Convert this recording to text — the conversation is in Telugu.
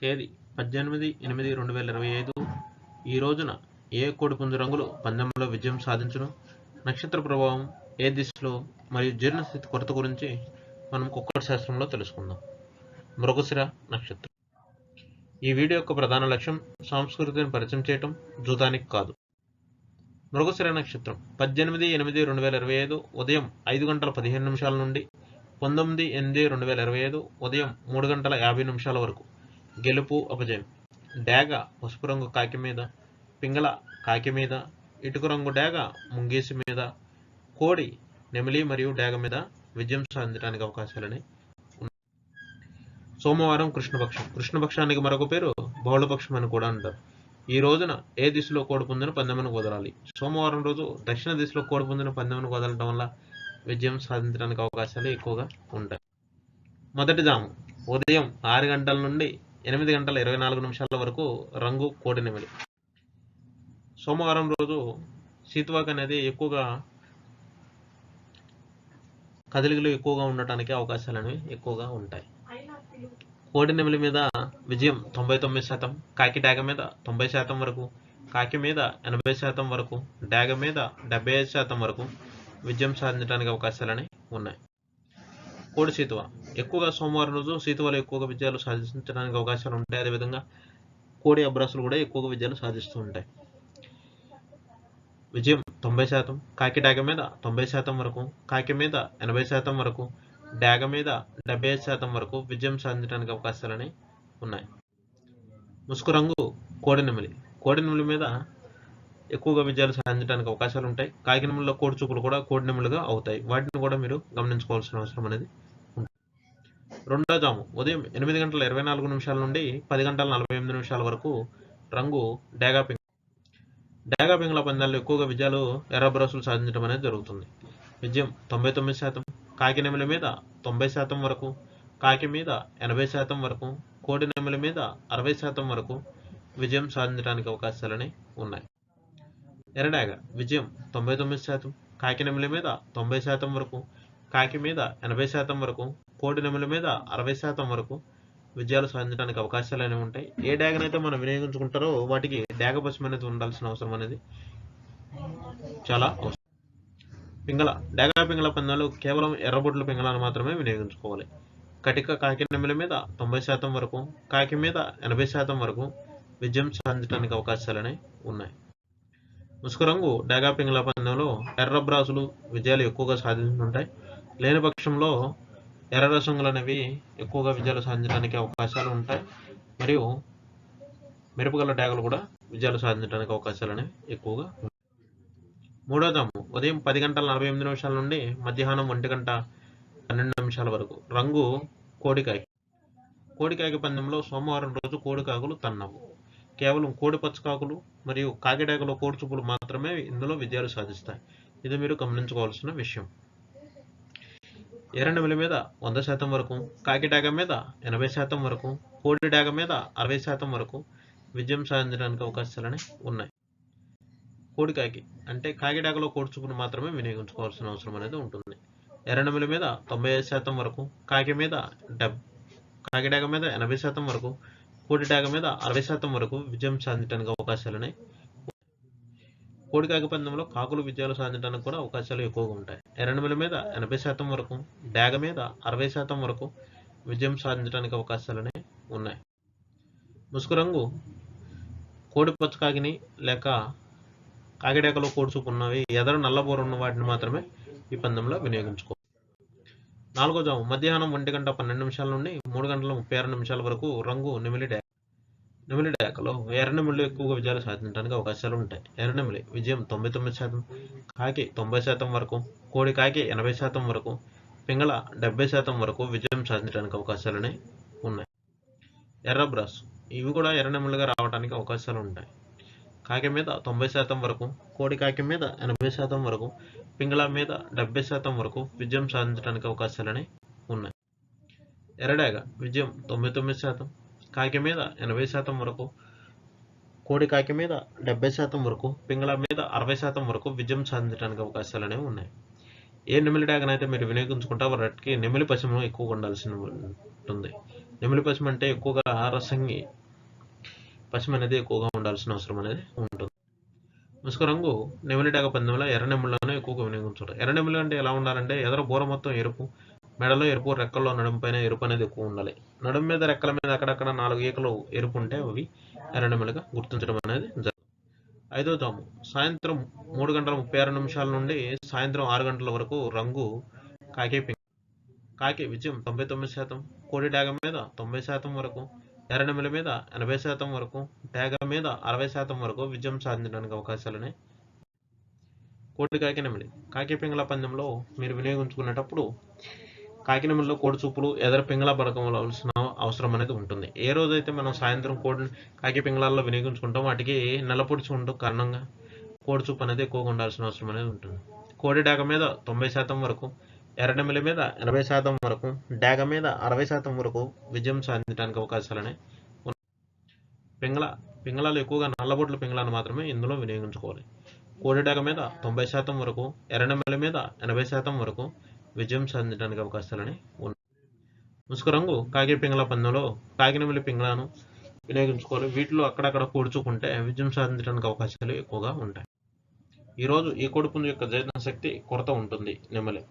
తేదీ పద్దెనిమిది ఎనిమిది రెండు వేల ఇరవై ఐదు. ఈ రోజున ఏ కోడిపుంజు రంగులు పందెంలో విజయం సాధించును? నక్షత్ర ప్రభావం ఏ దిశలో మరియు జీర్ణస్థితి కొరత గురించి మనం కుక్కటి శాస్త్రంలో తెలుసుకుందాం. మృగశిర నక్షత్రం. ఈ వీడియో యొక్క ప్రధాన లక్ష్యం సంస్కృతిని పరిచయం చేయటం జూదానికి కాదు. మృగశిర నక్షత్రం. పద్దెనిమిది ఎనిమిది రెండు వేల ఇరవై ఐదు ఉదయం ఐదు గంటల పదిహేను నిమిషాల నుండి పంతొమ్మిది ఎనిమిది రెండు వేల ఇరవై ఐదు ఉదయం మూడు గంటల యాభై నిమిషాల వరకు. గెలుపు అపజయం డేగ పసుపు రంగు కాకి మీద పింగళ కాకి మీద ఇటుక రంగు డేగ ముంగేసి మీద కోడి నెమిలి మరియు డేగ మీద విజయం సాధించడానికి అవకాశాలని సోమవారం కృష్ణపక్షం. కృష్ణపక్షానికి మరొక పేరు బహుళపక్షం అని కూడా అంటారు. ఈ రోజున ఏ దిశలో కోడి పందెమను కుదరాలి సోమవారం రోజు దక్షిణ దిశలో కోడి పందెమను పందెమును వల్ల విజయం సాధించడానికి అవకాశాలు ఎక్కువగా ఉంటాయి. మొదటి జాము. ఉదయం ఆరు గంటల నుండి ఎనిమిది గంటల ఇరవై నాలుగు నిమిషాల వరకు రంగు కోడినెమిలి సోమవారం రోజు సీతువాక్ అనేది ఎక్కువగా కదలికలు ఎక్కువగా ఉండటానికి అవకాశాలు అనేవి ఎక్కువగా ఉంటాయి. కోడినెమిలి మీద విజయం తొంభై తొమ్మిది శాతం కాకి డాగ మీద తొంభై శాతం వరకు కాకి మీద ఎనభై శాతం వరకు డాగ మీద డెబ్బై ఐదు శాతం వరకు విజయం సాధించడానికి అవకాశాలని ఉన్నాయి. కోడి సీతువ. ఎక్కువగా సోమవారం రోజు సీతువలు ఎక్కువగా విజయాలు సాధించడానికి అవకాశాలు ఉంటాయి. అదేవిధంగా కోడి అబ్రాసులు కూడా ఎక్కువగా విజయాలు సాధిస్తూ ఉంటాయి. విజయం తొంభై శాతం. కాకి డాగ మీద తొంభై శాతం వరకు కాకి మీద ఎనభై శాతం వరకు డాగ మీద డెబ్బై ఐదు శాతం వరకు విజయం సాధించడానికి అవకాశాలని ఉన్నాయి. ముసుగు రంగు కోడి నెమలి. కోడి నెమిలి మీద ఎక్కువగా విజయాలు సాధించడానికి అవకాశాలు ఉంటాయి. కాకి నెమిలిలో కోడి చూపులు కూడా కోడి నెమిలుగా అవుతాయి. వాటిని కూడా మీరు గమనించుకోవాల్సిన అవసరం అనేది రెండో జాము. ఉదయం ఎనిమిది గంటల ఇరవై నాలుగు నిమిషాల నుండి పది గంటల నలభై ఎనిమిది నిమిషాల వరకు రంగు డేగా పింగ్ పింగ్ల పందాల్లో ఎక్కువగా విజయాలు ఎర్ర బ్రస్సులు సాధించడం అనేది జరుగుతుంది. విజయం తొంభై తొమ్మిది శాతం. కాకి నెమల మీద తొంభై శాతం వరకు. కాకి మీద ఎనభై శాతం వరకు. కోడి నెమల మీద అరవై శాతం వరకు విజయం సాధించడానికి అవకాశాలని ఉన్నాయి. ఎర్రడాగ విజయం తొంభై తొమ్మిది శాతం. కాకి నెమల మీద తొంభై శాతం వరకు. కాకి మీద ఎనభై శాతం వరకు. కోటి నెమల మీద అరవై శాతం వరకు విజయాలు సాధించడానికి అవకాశాలు అనేవి ఉంటాయి. ఏ డాగనైతే మనం వినియోగించుకుంటారో వాటికి డాగ పశ్చిమ అనేది ఉండాల్సిన అవసరం అనేది చాలా అవసరం. పింగళ డ్యాగ పింగళ పందాలు కేవలం ఎర్రబొడ్ల పింగళాన్ని మాత్రమే వినియోగించుకోవాలి. కటిక కాకి నెమల మీద తొంభై శాతం వరకు కాకి మీద ఎనభై శాతం వరకు విజయం సాధించడానికి అవకాశాలనే ఉన్నాయి. ముసుకురంగు డాగా పింగళ పందెంలో ఎర్ర బ్రాసులు విజయాలు ఎక్కువగా సాధించుంటాయి. లేని పక్షంలో ఎర్ర రసంగులు అనేవి ఎక్కువగా విజయాలు సాధించడానికి అవకాశాలు ఉంటాయి. మరియు మిరపగల డాగలు కూడా విజయాలు సాధించడానికి అవకాశాలు అనేవి ఎక్కువగా ఉంటాయి. మూడో దాము ఉదయం పది గంటల నలభై ఎనిమిది నిమిషాల నుండి మధ్యాహ్నం ఒంటి గంట పన్నెండు నిమిషాల వరకు. రంగు కోడికాయ కోడికాయక పందెంలో సోమవారం రోజు కోడికాకులు తన్నవు. కేవలం కోడి పచ్చకాకులు మరియు కాకిడాకలో కోడిచుపులు మాత్రమే ఇందులో విజయాలు సాధిస్తాయి. ఇది మీరు గమనించుకోవాల్సిన విషయం. ఎర్రనెమిలి మీద వంద శాతం వరకు కాకి డాగ మీద ఎనభై శాతం వరకు కోడి డాగ మీద అరవై శాతం వరకు విజయం సాధించడానికి అవకాశాలని ఉన్నాయి. కోడి కాకి అంటే కాకిడాకలో కోడి మాత్రమే వినియోగించుకోవాల్సిన అవసరం అనేది ఉంటుంది. ఎర్రనెమిలి మీద తొంభై ఐదు శాతం వరకు కాకి మీద డెబ్ కాకిడాగ మీద ఎనభై శాతం వరకు కోడి డాగ మీద అరవై శాతం వరకు విజయం సాధించడానికి అవకాశాలని కోడికాకి పందెంలో కాకులు విజయాలు సాధించడానికి కూడా అవకాశాలు ఎక్కువగా ఉంటాయి. ఎర్రనెమిలి మీద ఎనభై శాతం వరకు డాగ మీద అరవై శాతం వరకు విజయం సాధించడానికి అవకాశాలనే ఉన్నాయి. ముసుగు రంగు కోడి పచ్చకాకిని లేక కాకిడేకలో కోడిచూపు ఉన్నవి ఎదర నల్లబోర ఉన్న వాటిని మాత్రమే ఈ పందెంలో వినియోగించుకో. నాలుగో జాము మధ్యాహ్నం ఒంటి గంట పన్నెండు నిమిషాల నుండి మూడు గంటల ముప్పై ఆరు నిమిషాల వరకు రంగు నిమిలి డాక్ నెమిలి డాకలో ఎర్రనెమిలి ఎక్కువగా విజయాలు సాధించడానికి అవకాశాలు ఉంటాయి. ఎర్రనెమిలి విజయం తొంభై తొమ్మిది శాతం కాకి తొంభై శాతం వరకు కోడి కాకి ఎనభై శాతం వరకు పింగళ డెబ్బై శాతం వరకు విజయం సాధించడానికి అవకాశాలని ఉన్నాయి. ఎర్ర బ్రాస్ ఇవి కూడా ఎర్రనెమిలిగా రావడానికి అవకాశాలు ఉంటాయి. కాకి మీద తొంభై శాతం వరకు కోడి కాకి మీద ఎనభై శాతం వరకు పింగళ మీద డెబ్బై శాతం వరకు విజయం సాధించడానికి అవకాశాలని ఉన్నాయి. ఎర్రడాగ విజయం తొంభై తొమ్మిది శాతం కాకి మీద ఎనభై శాతం వరకు కోడి కాకి మీద డెబ్బై శాతం వరకు పింగళ మీద అరవై శాతం వరకు విజయం సాధించడానికి అవకాశాలు అనేవి ఉన్నాయి. ఏ నెమిలి డ్యాగన్ అయితే మీరు వినియోగించుకుంటే వాటికి నెమిలి పశుము ఎక్కువగా ఉండాల్సి ఉంటుంది. నెమిలి పశ్చిమ అంటే ఎక్కువగా రసంగి పశ్చిమ అనేది ఎక్కువగా ఉండాల్సిన అవసరం అనేది ఉంటుంది. ముసుగు రంగు నెమిలి డాగ పందెంలో ఎర్ర నెమిలిలోనే ఎక్కువగా వినియోగించుకుంటారు. ఎర్ర నెమ్మలు అంటే ఎలా ఉండాలంటే ఎదర బూర మొత్తం ఎరుపు మెడలో ఎరుపు రెక్కల్లో నడుము పైన ఎరుపు అనేది ఎక్కువ ఉండాలి. నడుము మీద రెక్కల మీద అక్కడక్కడ నాలుగు ఈకలు ఎరుపు ఉంటే అవి ఎర్ర గుర్తించడం అనేది జరుగుతుంది. ఐదో జాము సాయంత్రం మూడు గంటల ముప్పై ఆరు నిమిషాల నుండి సాయంత్రం ఆరు గంటల వరకు రంగు కాకే పింక్. కాకి విజయం తొంభై తొమ్మిది శాతం. కోడి డాగ మీద తొంభై శాతం వరకు ఎర్రనెమిల మీద ఎనభై శాతం వరకు డాగ మీద అరవై శాతం వరకు విజయం సాధించడానికి అవకాశాలనే కోడి కాకి నెమిలి. కాకి పింగళ పందెంలో మీరు వినియోగించుకునేటప్పుడు కాకి కోడి చూపులు ఎదర పింగళ పడకవలసిన అవసరం అనేది ఉంటుంది. ఏ రోజైతే మనం సాయంత్రం కోడి కాకి పింగళాల్లో వినియోగించుకుంటాం వాటికి నల్లపొడిచి ఉండడం కారణంగా కోడి చూపు అనేది ఎక్కువగా ఉండాల్సిన అవసరం అనేది ఉంటుంది. కోడి డాగ మీద తొంభై శాతం వరకు ఎర్రనెమిలి మీద ఎనభై శాతం వరకు డాగ మీద అరవై శాతం వరకు విజయం సాధించడానికి అవకాశాలనే పింగళ పింగళాలు ఎక్కువగా నల్లబొట్ల పింగళాన్ని మాత్రమే ఇందులో వినియోగించుకోవాలి. కోడిడాగ మీద తొంభై శాతం వరకు ఎర్రనెమిలి మీద ఎనభై శాతం వరకు విజయం సాధించడానికి అవకాశాలని ఉన్నాయి ముసుకు రంగు కాకి పింగళ పందెంలో కాకినమిలి పింగళాను వినియోగించుకోవాలి వీటిలో అక్కడక్కడ పొడుచుకుంటే విజయం సాధించడానికి అవకాశాలు ఎక్కువగా ఉంటాయి. ఈరోజు ఈ కొడుపుందు యొక్క జీర్ణశక్తి శక్తి కొరత ఉంటుంది నెమలి